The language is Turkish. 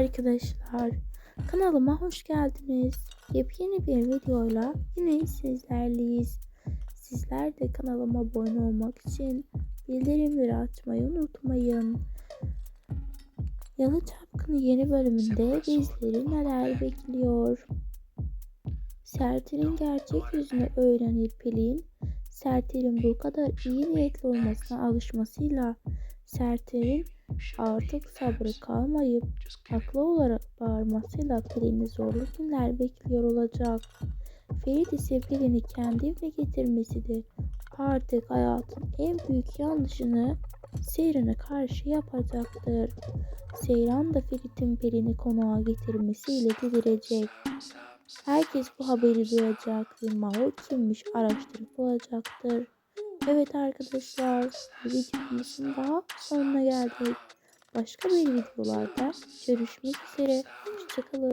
Arkadaşlar kanalıma hoş geldiniz. Yepyeni bir videoyla yine sizlerleyiz. Sizler de kanalıma abone olmak için bildirimleri açmayı unutmayın. Yalı Çapkını yeni bölümünde bizleri neler bekliyor? Sertel'in gerçek yüzünü öğrenip Pelin, Sertel'in bu kadar iyi niyetli olmasına alışmasıyla Sertel'in artık sabrı kalmayıp haklı olarak bağırmasıyla Pelin'i zorlu günler bekliyor olacak. Ferit ise Pelin'i kendi evine getirmesidir. Artık hayatın en büyük yanlışını Seyran'a karşı yapacaktır. Seyran da Ferit'in Pelin'i konağa getirmesiyle delirecek. Herkes bu haberi duyacak ve Mahur kimmiş araştırıp bulacaktır. Evet arkadaşlar, videomuzun daha sonuna geldik. Başka bir videolarda görüşmek üzere. Hoşçakalın.